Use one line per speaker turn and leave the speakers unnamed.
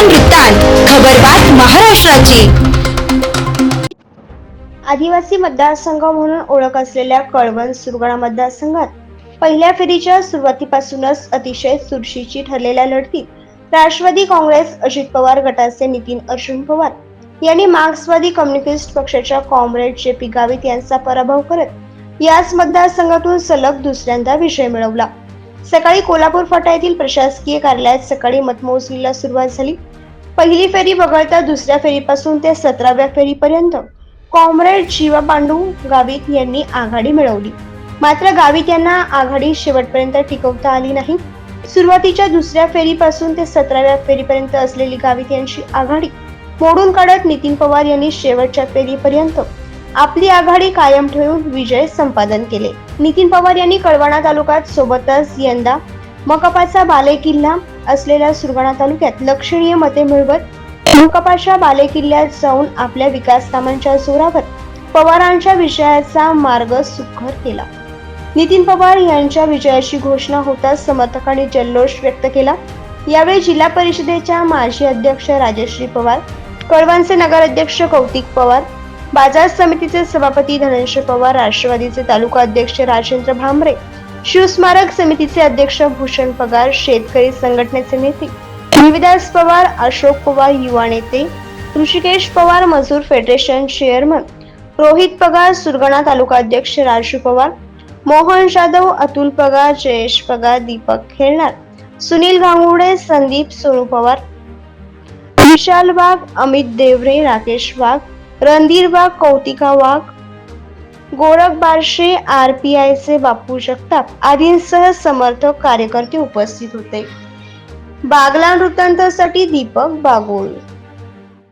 वृत्तांत खबरबात महाराष्ट्राची.
आदिवासी मतदारसंघ म्हणून ओळख असलेल्या कळवण सुरगाणा मतदारसंघात पहिल्या फेरीच्या सुरुवातीपासूनच अतिशय चुरशीची ठरलेल्या लढतीत राष्ट्रवादी काँग्रेस अजित पवार गटाचे नितीन अर्जुन पवार यांनी मार्क्सवादी कम्युनिस्ट पक्षाच्या कॉम्रेड जे पी गावित यांचा पराभव करत याच मतदारसंघातून सलग दुसऱ्यांदा विजय मिळवला. सकाळी कोल्हापूर फाटा येथील प्रशासकीय कार्यालयात सकाळी मतमोजणीला सुरुवात झाली. पहिली फेरी वगळता दुसऱ्या फेरीपासून ते सतराव्या फेरीपर्यंत कॉम्रेड शिवा पांडू गावित यांनी आघाडी मिळवली. मात्र गावित यांना आघाडी शेवटपर्यंत टिकवता आली नाही. सुरुवातीच्या दुसऱ्या फेरीपासून ते सतराव्या फेरीपर्यंत असलेली गावित यांची आघाडी मोडून काढत नितीन पवार यांनी शेवटच्या फेरीपर्यंत आपली आघाडी कायम ठेवून विजय संपादन केले. नितीन पवार यांनी कळवणा तालुक्यात सोबतच यंदा मकपाचा बालेकिल्ला असलेल्या सुरगाणा तालुक्यात लक्षणीय मते मिळवत बाले बालेकिल्ल्यात जाऊन आपल्या विकास कामांच्या जोरावर पवारांच्या विजयाचा मार्ग सुखर केला. नितीन पवार यांच्या विजयाची घोषणा होताच समर्थकांनी जल्लोष व्यक्त केला. यावेळी जिल्हा परिषदेच्या माजी अध्यक्ष राजश्री पवार कळवणचे नगराध्यक्ष कौतिक पवार बाजार समितीचे सभापती धनंजय पवार राष्ट्रवादीचे तालुका अध्यक्ष राजेंद्र भांबरे शिवस्मारक समितीचे अध्यक्ष भूषण पगार शेतकरी संघटनेचे नेते देविदास पवार अशोक पवार युवा नेते ऋषिकेश पवार मजूर फेडरेशन चेअरमन रोहित पगार सुरगणा तालुका अध्यक्ष राजू पवार मोहन जाधव अतुल पगार जयेश पगार दीपक खेळणार सुनील गांगुडे संदीप सोनू पवार विशाल वाघ अमित देवरे राकेश वाघ रणधीर वाघ कौतिका वाघ गोरख बारशे आर पी आयचे बापू जगताप आदींसह समर्थक कार्यकर्ते उपस्थित होते. बागला वृत्तांतासाठी दीपक बागोल.